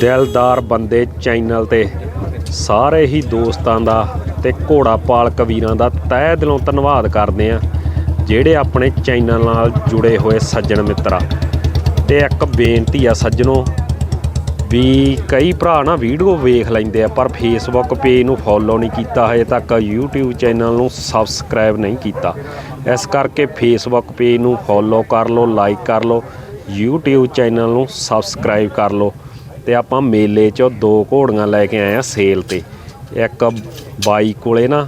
ਦਿਲਦਾਰ ਬੰਦੇ ਚੈਨਲ ਤੇ। ਸਾਰੇ ਹੀ ਦੋਸਤਾਂ ਦਾ ਤੇ ਘੋੜਾ ਪਾਲਕ ਵੀਰਾਂ ਦਾ ਤਹਿ ਦਿਲੋਂ ਧੰਨਵਾਦ ਕਰਦੇ ਆ ਜਿਹੜੇ ਆਪਣੇ ਚੈਨਲ ਨਾਲ ਜੁੜੇ ਹੋਏ ਸੱਜਣ ਮਿੱਤਰਾ। ਤੇ ਇੱਕ ਬੇਨਤੀ ਆ ਸੱਜਣੋ, ਵੀ ਕਈ ਭਰਾ ਨਾ ਵੀਡੀਓ ਵੇਖ ਲੈਂਦੇ ਆ, ਪਰ ਫੇਸਬੁੱਕ ਪੇਜ ਨੂੰ ਫੋਲੋ ਨਹੀਂ ਕੀਤਾ, ਹਜੇ ਤੱਕ YouTube ਚੈਨਲ ਨੂੰ ਸਬਸਕ੍ਰਾਈਬ ਨਹੀਂ ਕੀਤਾ। ਇਸ ਕਰਕੇ ਫੇਸਬੁੱਕ ਪੇਜ ਨੂੰ ਫੋਲੋ ਕਰ ਲਓ ਲਾਈਕ ਕਰ ਲਓ YouTube ਚੈਨਲ ਨੂੰ ਸਬਸਕ੍ਰਾਈਬ ਕਰ ਲਓ ਤੇ ਆਪਾਂ ਮੇਲੇ 'ਚੋਂ ਦੋ ਘੋੜੀਆਂ ਲੈ ਕੇ ਆਏ ਆ ਸੇਲ ਤੇ। ਇੱਕ ਬਾਈ ਕੋਲੇ ਨਾ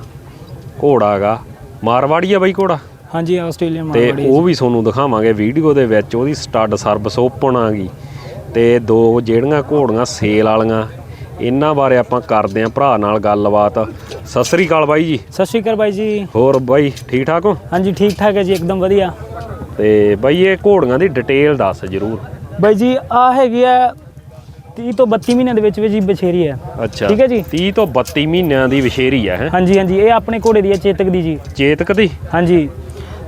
ਘੋੜਾ ਗਾ ਮਾਰਵਾੜੀ ਆ ਬਾਈ ਘੋੜਾ? ਹਾਂਜੀ ਆਸਟ੍ਰੇਲੀਆ ਤੇ ਮਾਰਵਾੜੀ ਉਹ ਵੀ ਤੁਹਾਨੂੰ ਦਿਖਾਵਾਂਗੇ ਵੀਡੀਓ ਦੇ ਵਿੱਚ ਉਹਦੀ ਸਟੱਡ ਸਰਵਿਸ ਓਪਨ ਆ ਗਈ। ਤੇ ਦੋ ਜਿਹੜੀਆਂ ਘੋੜੀਆਂ ਸੇਲ ਵਾਲੀਆਂ ਇਹਨਾਂ ਬਾਰੇ ਆਪਾਂ ਕਰਦੇ ਆਂ ਭਰਾ ਨਾਲ ਗੱਲਬਾਤ। ਸਤਿ ਸ੍ਰੀ ਅਕਾਲ ਬਾਈ ਜੀ। ਸਤਿ ਸ਼੍ਰੀ ਅਕਾਲ ਬਾਈ ਜੀ। ਹੋਰ ਬਾਈ ਠੀਕ ਠਾਕ ਹੋ? ਹਾਂਜੀ ਠੀਕ ਠਾਕ ਹੈ ਜੀ ਇੱਕਦਮ ਵਧੀਆ। ਤੇ ਬਾਈ ਇਹ ਘੋੜੀਆਂ ਦੀ ਡਿਟੇਲ ਦੱਸ ਜਰੂਰ। ਬਾਈ ਜੀ ਆ ਹੈਗੀ ਆ 30 ਤੋਂ 32 ਮਹੀਨਿਆਂ ਦੇ ਵਿੱਚ ਵਿੱਚ ਜੀ ਬਛੇਰੀ ਹੈ ਅੱਛਾ। ਠੀਕ ਹੈ ਜੀ। 30 ਤੋਂ 32 ਮਹੀਨਿਆਂ ਦੀ ਵਿਸ਼ੇਰੀ ਹੈ ਹੈਂ? ਹਾਂਜੀ ਹਾਂਜੀ ਇਹ ਆਪਣੇ ਘੋੜੇ ਦੀ ਹੈ ਚੇਤਕ ਦੀ ਜੀ। ਚੇਤਕ ਦੀ? ਹਾਂਜੀ।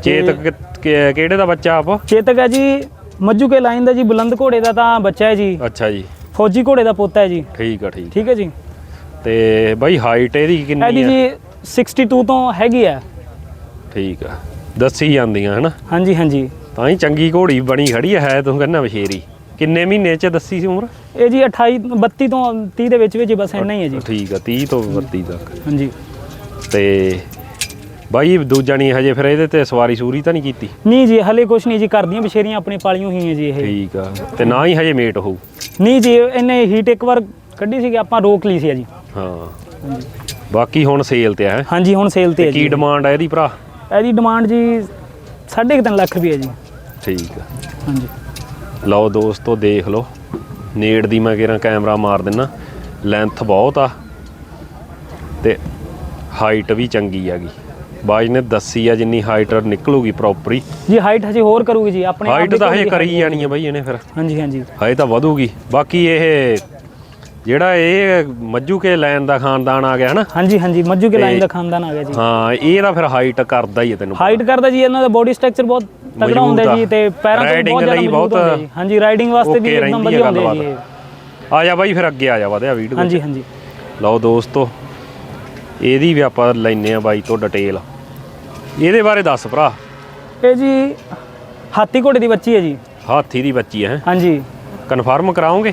ਚੇਤਕ ਕਿ- ਕਿਹੜੇ ਦਾ ਬੱਚਾ ਆਪ? ਚੇਤਕ ਹੈ ਜੀ ਮੱਜੂ ਕੇ ਲਾਈਨ ਦਾ ਜੀ ਬੁਲੰਦ ਘੋੜੇ ਦਾ ਤਾਂ ਬੱਚਾ ਹੈ ਜੀ। ਅੱਛਾ ਜੀ। ਫੌਜੀ ਘੋੜੇ ਦਾ ਪੋਤਾ ਹੈ ਜੀ। ਠੀਕ ਆ ਠੀਕ ਠੀਕ ਹੈ ਜੀ? ਤੇ ਬਾਈ ਹਾਈਟ ਇਹਦੀ ਕਿੰਨੀ ਇਹਦੀ ਹੈ ਜੀ 62 ਤੋਂ ਹੈਗੀ ਹੈ ਠੀਕ ਆ। ਦੱਸੀ ਜਾਂਦੀਆਂ ਹਨਾ? ਹਾਂਜੀ ਹਾਂਜੀ। ਤਾਂ ਹੀ ਚੰਗੀ ਘੋੜੀ ਬਣੀ ਖੜੀ ਹੈ ਤੂੰ ਕਹਿੰਦਾ ਵਿਸ਼ੇਰੀ ਕਿੰਨੇ ਮਹੀਨੇ ਚ ਦੱਸੀ ਸੀ ਉਮਰ? ਇਹ ਜੀ 28 32 ਤੋਂ 30 ਦੇ ਵਿੱਚ ਵਿੱਚ ਹੀ ਬਸ ਇੰਨਾ ਹੀ ਹੈ ਜੀ। ਠੀਕ ਆ 30 ਤੋਂ 32 ਤੱਕ। ਹਾਂਜੀ। ਤੇ ਬਾਈ ਦੂਜਾ ਨਹੀਂ ਹਜੇ ਫਿਰ ਇਹਦੇ ਤੇ ਸਵਾਰੀ ਸੂਰੀ ਤਾਂ ਨਹੀਂ ਕੀਤੀ? ਨਹੀਂ ਜੀ ਹਲੇ ਕੁਛ ਨਹੀਂ ਜੀ ਕਰਦੀਆਂ ਬਸ਼ੇਰੀਆਂ ਆਪਣੇ ਪਾਲੀਆਂ ਹੋਈਆਂ ਜੀ ਇਹ। ਠੀਕ ਆ ਤੇ ਨਾ ਹੀ ਹਜੇ ਮੇਟ ਹੋਊ? ਨਹੀਂ ਜੀ ਇਹਨੇ ਹੀਟ ਇੱਕ ਵਾਰ ਕੱਢੀ ਸੀਗੀ ਆਪਾਂ ਰੋਕ ਲਈ ਸੀ ਜੀ। ਹਾਂ। ਬਾਕੀ ਹੁਣ ਸੇਲ ਤੇ ਹੈ? ਹਾਂਜੀ ਹੁਣ ਸੇਲ ਤੇ ਹੈ ਕੀ ਜੀ। ਡਿਮਾਂਡ ਹੈ ਇਹਦੀ ਭਰਾ? ਇਹਦੀ ਡਿਮਾਂਡ ਜੀ 3.5 ਲੱਖ ਰੁਪਏ ਜੀ। ਠੀਕ ਆ। ਹਾਂਜੀ। ਲਓ ਦੋਸਤੋ ਦੇਖ ਲਓ। ਨੇੜ ਦੀ ਮੈਂ ਕਿਹੜਾ ਕੈਮਰਾ ਮਾਰ ਦਿੰਨਾ। ਲੈਂਥ ਬਹੁਤ ਆ। ਤੇ ਹਾਈਟ ਵੀ ਚੰਗੀ ਹੈਗੀ। ਬਾਜ ਨੇ ਦੱਸੀ ਆ ਜਿੰਨੀ ਹਾਈਟ ਨਿਕਲੂਗੀ ਪ੍ਰੋਪਰੀ ਜੀ ਹਾਈਟ ਹਜੇ ਹੋਰ ਕਰੂਗੀ ਜੀ। ਆਪਣੇ ਆਪ ਹਾਈਟ ਤਾਂ ਹਜੇ ਕਰੀ ਜਾਣੀ ਹੈ ਬਈ ਇਹਨੇ ਫਿਰ। ਹਾਂਜੀ ਹਾਂਜੀ। ਹਜੇ ਤਾਂ ਵਧੂਗੀ। ਬਾਕੀ ਇਹ ਜਿਹੜਾ ਇਹ ਮੱਜੂ ਕੇ ਲੈਣ ਦਾ ਖਾਨਦਾਨ ਆ ਗਿਆ ਹਨਾ? ਹਾਂਜੀ ਹਾਂਜੀ ਮੱਜੂ ਕੇ ਲਾਈਨ ਦਾ ਖਾਨਦਾਨ ਆ ਗਿਆ ਜੀ। ਹਾਂ ਇਹ ਤਾਂ ਫਿਰ ਹਾਈਟ ਕਰਦਾ ਹੀ ਹੈ ਤੈਨੂੰ ਹਾਈਟ ਕਰਦਾ ਜੀ ਇਹਨਾਂ ਦਾ ਬੋਡੀ ਸਟਰਕਚਰ ਬਹੁਤ ਤਗੜਾ ਹੁੰਦਾ। ਜੀ ਤੇ ਪੈਰਾਂ ਤੋਂ ਬਹੁਤ ਜ਼ਿਆਦਾ ਬਹੁਤ ਹਾਂਜੀ ਰਾਈਡਿੰਗ ਵਾਸਤੇ ਵੀ ਇੱਕਦਮ ਵਧੀਆ ਹੁੰਦੇ ਜੀ। ਆ ਜਾ ਬਾਈ ਫਿਰ ਅੱਗੇ ਆ ਜਾ ਵਧਿਆ ਵੀਡੀਓ ਹਾਂਜੀ ਹਾਂਜੀ। ਲਓ ਦੋਸਤੋ ਇਹਦੀ ਵੀ ਆਪਾਂ ਲੈਨੇ ਆ ਬਾਈ ਤੋਂ ਡਿਟੇਲ ਇਹਦੇ ਬਾਰੇ ਦੱਸ ਭਰਾ। ਇਹ ਜੀ ਹਾਥੀ ਘੋੜੇ ਦੀ ਬੱਚੀ ਹੈ ਜੀ। ਹਾਥੀ ਦੀ ਬੱਚੀ ਹੈ। ਹਾਂਜੀ। ਕਨਫਰਮ ਕਰਾਉਂਗੇ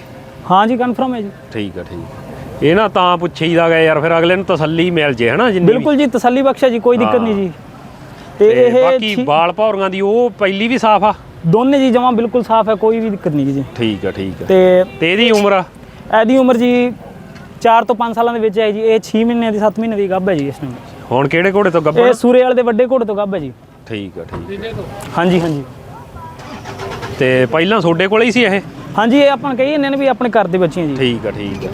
ਹਾਂ ਜੀ ਕਨਫਰਮ ਹੈ ਜੀ। ਠੀਕ ਆ ਠੀਕ ਇਹ ਨਾ ਤਾਂ ਪੁੱਛੀਦਾ ਗਿਆ ਯਾਰ ਫਿਰ ਅਗਲੇ ਨੂੰ ਤਸੱਲੀ ਮਿਲ ਜੇ ਹਨਾ ਜਿੰਨੀ। ਬਿਲਕੁਲ ਜੀ ਤਸੱਲੀ ਬਖਸ਼ਾ ਜੀ ਕੋਈ ਦਿੱਕਤ ਨਹੀਂ ਜੀ। ਤੇ ਇਹ ਬਾਕੀ ਬਾਲ ਭੌਰੀਆਂ ਦੀ ਉਹ ਪਹਿਲੀ ਵੀ ਸਾਫ਼ ਆ? ਦੋਨੇ ਜੀ ਜਮਾ ਬਿਲਕੁਲ ਸਾਫ਼ ਹੈ ਕੋਈ ਵੀ ਦਿੱਕਤ ਨਹੀਂ ਜੀ। ਠੀਕ ਆ ਠੀਕ ਆ। ਤੇ ਤੇ ਇਹਦੀ ਉਮਰ ਇਹਦੀ ਉਮਰ ਜੀ 4 ਤੋਂ 5 ਸਾਲਾਂ ਦੇ ਵਿੱਚ ਹੈ ਜੀ। ਇਹ 6 ਮਹੀਨੇ ਦੀ 7 ਮਹੀਨੇ ਦੀ ਗੱਭ ਹੈ ਜੀ ਇਸ ਨੂੰ। ਹੁਣ ਕਿਹੜੇ ਘੋੜੇ ਤੋਂ ਇਹ ਗੱਭਣ ਸੂਰੇ ਵਾਲੇ ਦੇ ਵੱਡੇ ਘੋੜੇ ਤੋਂ ਗੱਭ ਹੈ ਜੀ। ਠੀਕ ਆ ਠੀਕ ਆ। ਹਾਂਜੀ ਹਾਂਜੀ। ਤੇ ਪਹਿਲਾਂ ਤੁਹਾਡੇ ਕੋਲੇ ਹੀ ਸੀ ਇਹ? ਹਾਂਜੀ ਇਹ ਆਪਾਂ ਕਹੀ ਜਾਂਦੇ ਨੇ ਵੀ ਆਪਣੇ ਘਰ ਦੇ ਬੱਚੇ ਜੀ। ਠੀਕ ਆ ਠੀਕ ਆ।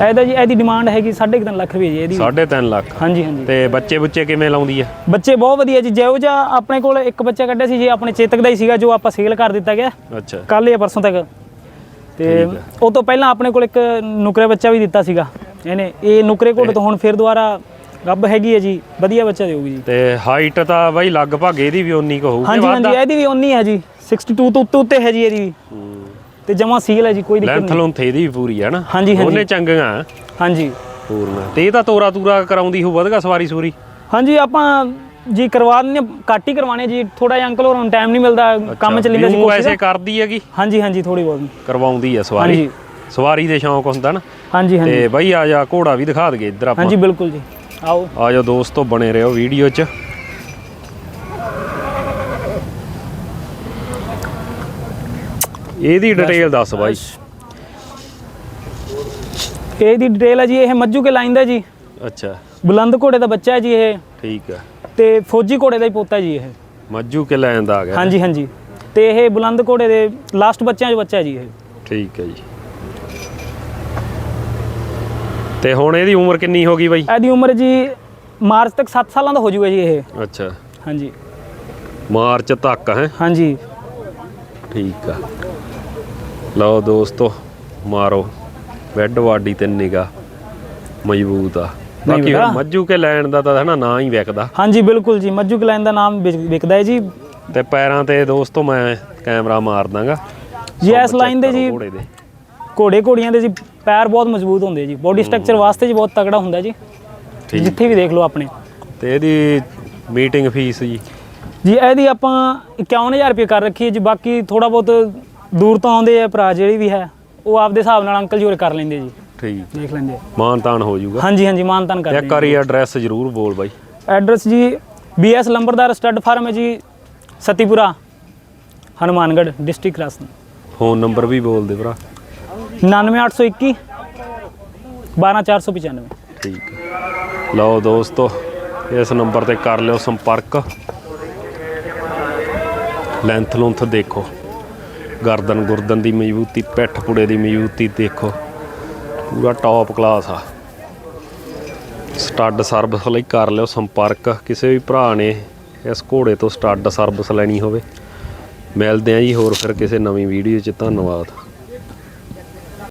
ਇਹਦਾ ਜੀ ਇਹਦੀ ਡਿਮਾਂਡ ਹੈਗੀ 3.5 ਲੱਖ ਰੁਪਏ ਜੀ ਇਹਦੀ। 3.5 ਲੱਖ। ਹਾਂਜੀ ਹਾਂਜੀ। ਤੇ ਬੱਚੇ ਬੁੱਚੇ ਕਿਵੇਂ ਲਾਉਂਦੀ ਆ? ਬੱਚੇ ਬਹੁਤ ਵਧੀਆ ਜੀ ਜਿਹੋ ਜਿਹਾ ਆਪਣੇ ਕੋਲ ਇੱਕ ਬੱਚਾ ਕੱਢਿਆ ਸੀ ਜੀ ਆਪਣੇ ਚੇਤਕ ਦਾ ਹੀ ਸੀਗਾ ਜੋ ਆਪਾਂ ਸੇਲ ਕਰ ਦਿੱਤਾ ਗਿਆ। ਅੱਛਾ। ਕੱਲ ਜਾਂ ਪਰਸੋਂ ਤੱਕ। ਤੇ। ਉਹ ਤੋਂ ਪਹਿਲਾਂ ਆਪਣੇ ਕੋਲ ਇੱਕ ਨੁਕਰੇ ਬੱਚਾ ਵੀ ਦਿੱਤਾ ਸੀਗਾ। ਇਹਨੇ ਇਹ ਨੁਕਰੇ ਘੋੜੇ ਤੋਂ ਹੁਣ ਫਿਰ ਦੁਬਾਰਾ ਗੱਬ ਹੈਗੀ ਹੈ ਜੀ ਵਧੀਆ ਬੱਚਾ ਦੇਊਗੀ ਜੀ। ਤੇ ਹਾਈਟ ਤਾਂ ਬਾਈ ਲਗਭਗ ਇਹਦੀ ਵੀ ਉਨੀ ਕੁ ਹੋਊਗੀ ਹਾਂਜੀ ਹਾਂਜੀ ਇਹਦੀ ਵੀ ਉਨੀ ਹੈ ਜੀ 62 ਤੋਂ ਉੱਤੇ ਉੱਤੇ ਹੈ ਜੀ ਇਹਦੀ। ਵੀ ਤੇ ਜਮਾ ਸੀਲ ਹੈ ਜੀ ਕੋਈ ਦਿੱਕਤ ਲੈਂਥ ਨਹੀਂ। ਲੁੰਥ ਇਹਦੀ ਵੀ ਪੂਰੀ ਹੈ ਨਾ? ਹਾਂਜੀ, ਹਾਂਜੀ। ਦੋਨੇ ਚੰਗੀਆਂ ਹਾਂਜੀ। ਪੂਰੀਆਂ। ਤੇ ਇਹ ਤਾਂ ਤੋਰਾ ਤੂਰਾ ਕਰਾਉਂਦੀ ਹੋ ਵਧਗਾ ਸਵਾਰੀ ਸੂਰੀ? ਹਾਂਜੀ ਆਪਾਂ ਜੀ ਕਰਵਾ ਦਿੰਦੇ ਹਾਂ, ਘੱਟ ਹੀ ਕਰਵਾਣੇ ਜੀ। ਥੋੜਾ ਜਿਹਾ ਅੰਕਲ ਹੋਰਾਂ ਟਾਈਮ ਨਹੀਂ ਮਿਲਦਾ ਕੰਮ ਚ ਲੈਂਦਾ ਸੀ ਉਹ ਕੋਸ਼ਿਸ਼ ਐਸੇ ਕਰਦੀ ਹੈਗੀ? ਹਾਂਜੀ ਹਾਂਜੀ ਥੋੜੀ ਬਹੁਤ। ਕਰਵਾਉਂਦੀ ਆ ਸਵਾਰੀ। ਹਾਂਜੀ। ਸਵਾਰੀ ਦੇ ਸ਼ੌਂਕ ਹੁੰਦਾ ਨਾ। ਹਾਂਜੀ ਹਾਂਜੀ। ਤੇ ਬਾਈ ਆ ਜਾ ਘੋੜਾ ਵੀ ਦਿਖਾ ਦਗੇ ਇੱਧਰ ਆਪਾਂ। ਹਾਂਜੀ ਬਿਲਕੁਲ ਜੀ। ਆਓ। ਆ ਦੋਸਤੋ ਬਣੇ ਰਹੋ ਵੀਡੀਓ 'ਚ। ਇਹਦੀ ਡਿਟੇਲ ਦੱਸ ਬਾਈ। ਇਹਦੀ ਡਿਟੇਲ ਹੈ ਜੀ ਇਹ ਮੱਜੂ ਕੇ ਲਾਈਨ ਦਾ ਜੀ। ਅੱਛਾ। ਬੁਲੰਦ ਘੋੜੇ ਦਾ ਬੱਚਾ ਹੈ ਜੀ ਇਹ। ਠੀਕ ਆ। ਤੇ ਫੌਜੀ ਘੋੜੇ ਦਾ ਹੀ ਪੋਤਾ ਜੀ ਇਹ। ਮੱਜੂ ਕੇ ਲੈਣ ਦਾ ਆ ਗਿਆ ਹਾਂਜੀ ਹਾਂਜੀ। ਤੇ ਇਹ ਬੁਲੰਦ ਘੋੜੇ ਦੇ ਲਾਸਟ ਬੱਚਿਆਂ 'ਚ ਬੱਚਾ ਹੈ ਜੀ ਇਹ। ਠੀਕ ਹੈ ਜੀ। ਤੇ ਹੁਣ ਇਹਦੀ ਉਮਰ ਕਿੰਨੀ ਹੋ ਗਈ ਬਾਈ? ਇਹਦੀ ਉਮਰ ਜੀ ਮਾਰਚ ਤੱਕ 7 ਸਾਲਾਂ ਦਾ ਹੋ ਜਾਊਗਾ ਜੀ ਇਹ। ਅੱਛਾ। ਹਾਂਜੀ। ਮਾਰਚ ਤੱਕ ਹੈ? ਹਾਂਜੀ। ਠੀਕ ਆ। ਲਓ ਦੋਸਤੋ ਮਾਰੋ। ਬੈੱਡ ਵਾਡੀ ਤੇ ਨਿਗਾ ਮਜ਼ਬੂਤ ਆ। ਬਾਕੀ। ਹੁਣ ਮੱਜੂ ਕੇ ਲੈਣ ਦਾ ਤਾਂ ਹਨਾ ਨਾਂ ਹੀ ਵਿਕਦਾ। ਹਾਂਜੀ ਬਿਲਕੁਲ ਜੀ। ਮੱਜੂ ਕੇ ਲਾਈਨ ਦਾ ਨਾਮ ਵਿਕ- ਵਿਕਦਾ ਹੈ ਜੀ। ਤੇ ਪੈਰਾਂ ਤੇ ਦੋਸਤੋ ਮੈਂ ਕੈਮਰਾ ਮਾਰ ਦਾਂਗਾ। ਜੀ ਇਸ ਲਾਈਨ ਦੇ ਜੀ ਘੋੜੇ ਘੋੜੀਆਂ ਦੇ ਜੀ ਪੈਰ ਬਹੁਤ ਮਜ਼ਬੂਤ ਹੁੰਦੇ ਜੀ। ਬੋਡੀ ਸਟਰਕਚਰ ਵਾਸਤੇ ਜੀ ਬਹੁਤ ਤਗੜਾ ਹੁੰਦਾ ਜੀ। ਜਿੱਥੇ ਵੀ ਦੇਖ ਲਓ ਆਪਣੇ। ਤੇ ਇਹਦੀ ਮੀਟਿੰਗ ਫੀਸ ਜੀ? ਜੀ ਇਹਦੀ ਆਪਾਂ 51000 ਰੁਪਏ ਕਰ ਰੱਖੀ ਹੈ ਜੀ। ਬਾਕੀ ਥੋੜਾ ਬਹੁਤ ਦੂਰ ਤੋਂ ਆਉਂਦੇ ਆ ਭਰਾ ਜਿਹੜੀ ਵੀ ਹੈ ਉਹ ਆਪਦੇ ਹਿਸਾਬ ਨਾਲ ਅੰਕਲ ਜੀ ਹੋਰ ਕਰ ਲੈਂਦੇ ਜੀ। ਠੀਕ ਦੇਖ ਲੈਂਦੇ ਆ। ਮਾਨ ਤਾਨ ਹੋ ਜਾਊਗਾ। ਹਾਂਜੀ ਹਾਂਜੀ ਮਾਨਤਨ ਕਰਦੇ ਇੱਕ ਵਾਰੀ ਐਡਰੈਸ ਜ਼ਰੂਰ ਬੋਲ ਬਾਈ। ਐਡਰੈਸ ਜੀ ਬੀਐਸ ਲੰਬਰਦਾਰ ਸਟੱਡ ਫਾਰਮ ਹੈ ਜੀ Satipura Hanumangarh district Rajasthan. Phone number ਵੀ ਬੋਲ ਦੇ ਭਰਾ। 99821 12495 ਠੀਕ ਹੈ। ਲਓ ਦੋਸਤੋ ਇਸ ਨੰਬਰ ਤੇ ਕਰ ਲਿਓ ਸੰਪਰਕ। ਲੈਂਥ ਲੁੰਥ ਦੇਖੋ। ਗਰਦਨ ਗੁਰਦਨ ਦੀ ਮਜ਼ਬੂਤੀ, ਪਿੱਠ ਪੁੜੇ ਦੀ ਮਜ਼ਬੂਤੀ ਦੇਖੋ। ਪੂਰਾ ਟੌਪ ਕਲਾਸ ਆ। ਸਟੱਡ ਸਰਵਿਸ ਲਈ ਕਰ ਲਿਓ ਸੰਪਰਕ। ਕਿਸੇ ਵੀ ਭਰਾ ਨੇ ਇਸ ਘੋੜੇ ਤੋਂ ਸਟੱਡ ਸਰਵਿਸ ਲੈਣੀ ਹੋਵੇ। ਮਿਲਦੇ ਆ ਜੀ ਹੋਰ ਫਿਰ ਕਿਸੇ ਨਵੀਂ ਵੀਡੀਓ 'ਚ। ਧੰਨਵਾਦ।